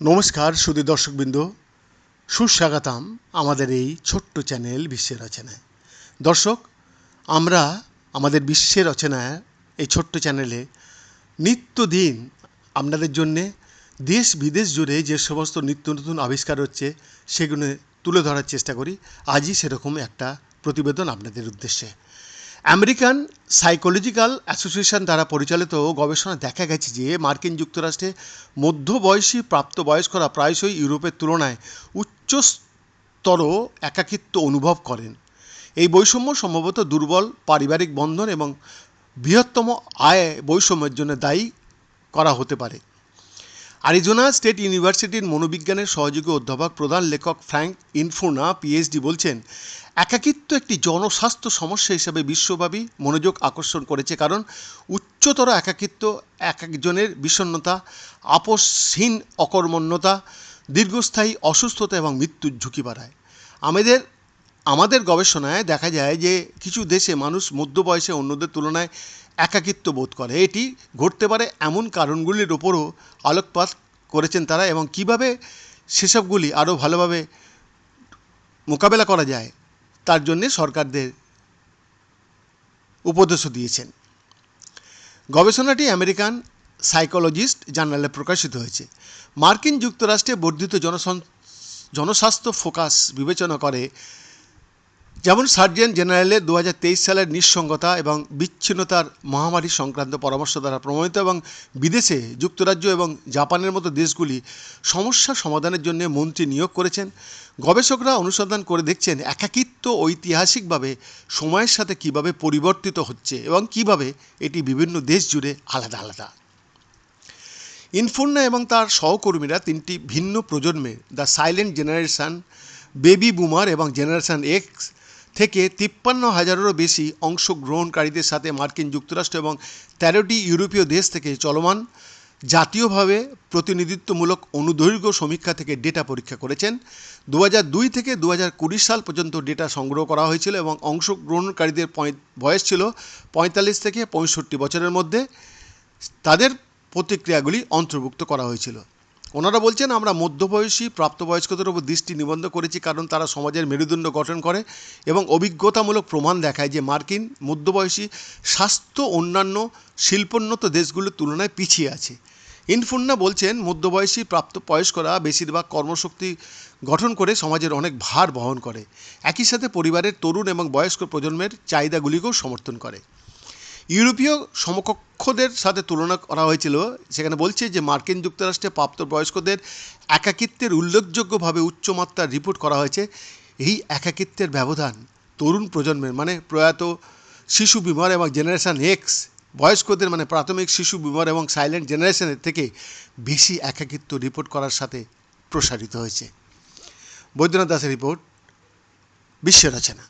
নমস্কার সুদী দর্শকবৃন্দ, সুস্বাগতম আমাদের এই ছোট্ট চ্যানেল বিশ্বের রচনায়। দর্শক, আমরা আমাদের বিশ্বের রচনায় এই ছোট্ট চ্যানেলে নিত্যদিন আপনাদের জন্যে দেশ বিদেশ জুড়ে যে সমস্ত নিত্য নতুন আবিষ্কার হচ্ছে সেগুলো তুলে ধরার চেষ্টা করি। আজই সেরকম একটা প্রতিবেদন আপনাদের উদ্দেশ্যে। আমেরিকান সাইকোলজিক্যাল অ্যাসোসিয়েশন দ্বারা পরিচালিত গবেষণা দেখা গেছে যে মার্কিন যুক্তরাষ্ট্রে মধ্যবয়সী প্রাপ্তবয়স্করা প্রায়শই ইউরোপের তুলনায় উচ্চস্তর একাকিত্ব অনুভব করেন। এই বৈষম্য সম্ভবত দুর্বল পারিবারিক বন্ধন এবং বৃহত্তম আয় বৈষম্যের জন্য দায়ী করা হতে পারে। আরিজোনা স্টেট ইউনিভার্সিটির মনোবিজ্ঞানের সহযোগী অধ্যাপক প্রধান লেখক ফ্র্যাঙ্ক ইনফোনা পিএইচডি বলছেন, একাকিত্ব একটি জনস্বাস্থ্য সমস্যা হিসেবে বিশ্বব্যাপী মনোযোগ আকর্ষণ করেছে কারণ উচ্চতর একাকিত্ব এক একজনের বিষণ্ণতা আপসহীন অকর্মণ্যতা, দীর্ঘস্থায়ী অসুস্থতা এবং মৃত্যুর ঝুঁকি বাড়ায়। আমাদের আমাদের গবেষণায় দেখা যায় যে কিছু দেশে মানুষ মধ্য বয়সে অন্যদের তুলনায় একাকিত্ব বোধ করে। এটি ঘটতে পারে এমন কারণগুলির ওপরও আলোকপাত করেছেন তারা এবং কীভাবে সেসবগুলি আরও ভালোভাবে মোকাবেলা করা যায়, তার জন্যে সরকারদের উপদেশও দিয়েছেন। গবেষণাটি আমেরিকান সাইকোলজিস্ট জার্নালে প্রকাশিত হয়েছে। মার্কিন যুক্তরাষ্ট্রে বর্ধিত জনসন, জনস্বাস্থ্য ফোকাস বিবেচনা করে যেমন সার্জন জেনারেলের দু সালের নিঃসঙ্গতা এবং বিচ্ছিন্নতার মহামারী সংক্রান্ত পরামর্শ দ্বারা প্রমাণিত এবং বিদেশে যুক্তরাজ্য এবং জাপানের মতো দেশগুলি সমস্যা সমাধানের জন্য মন্ত্রী নিয়োগ করেছেন। গবেষকরা অনুসন্ধান করে দেখছেন একাকিত্ব ঐতিহাসিকভাবে সময়ের সাথে কীভাবে পরিবর্তিত হচ্ছে এবং কীভাবে এটি বিভিন্ন দেশ জুড়ে আলাদা আলাদা। ইনফোর্না এবং তার সহকর্মীরা তিনটি ভিন্ন প্রজন্মে the silent generation, baby boomer এবং জেনারেশন এক্স থেকে তিপ্পান্ন হাজারেরও বেশি অংশগ্রহণকারীদের সাথে মার্কিন যুক্তরাষ্ট্র এবং তেরোটি ইউরোপীয় দেশ থেকে চলমান জাতীয়ভাবে প্রতিনিধিত্বমূলক অনুদৈর্ঘ্য সমীক্ষা থেকে ডেটা পরীক্ষা করেছেন। দু দুই থেকে দু সাল পর্যন্ত ডেটা সংগ্রহ করা হয়েছিল এবং অংশগ্রহণকারীদের বয়স ছিল পঁয়তাল্লিশ থেকে পঁয়ষট্টি বছরের মধ্যে। তাদের প্রতিক্রিয়াগুলি অন্তর্ভুক্ত করা হয়েছিল। ওনারা বলছেন, আমরা মধ্যবয়সী, প্রাপ্তবয়স্কদের উপর দৃষ্টি নিবন্ধ করেছি কারণ তারা সমাজের মেরুদণ্ড গঠন করে এবং অভিজ্ঞতামূলক প্রমাণ দেখায় যে মার্কিন মধ্যবয়সী স্বাস্থ্য অন্যান্য শিল্পোন্নত দেশগুলোর তুলনায় পিছিয়ে আছে। ইনফুন্না বলছেন, মধ্যবয়সী, প্রাপ্তবয়স্করা বেশিরভাগ কর্মশক্তি গঠন করে সমাজের অনেক ভার বহন করে। একই সাথে পরিবারের তরুণ এবং বয়স্ক প্রজন্মের চাহিদাগুলিকেও সমর্থন করে। ইউরোপীয় সমকক্ষদের সাথে তুলনা করা হয়েছিল। সেখানে বলছে যে মার্কিন যুক্তরাষ্ট্রে প্রাপ্তবয়স্কদের একাকিত্বের উল্লেখযোগ্যভাবে উচ্চমাত্রার রিপোর্ট করা হয়েছে। এই একাকিত্বের ব্যবধান তরুণ প্রজন্মের মানে প্রয়াত শিশু বিমার এবং জেনারেশান এক্স বয়স্কদের মানে প্রাথমিক শিশু বিমার এবং সাইলেন্ট জেনারেশনের থেকে বেশি একাকিত্ব রিপোর্ট করার সাথে প্রসারিত হয়েছে। বৈদ্যনাথ দাসের রিপোর্ট বিশ্ব রচনা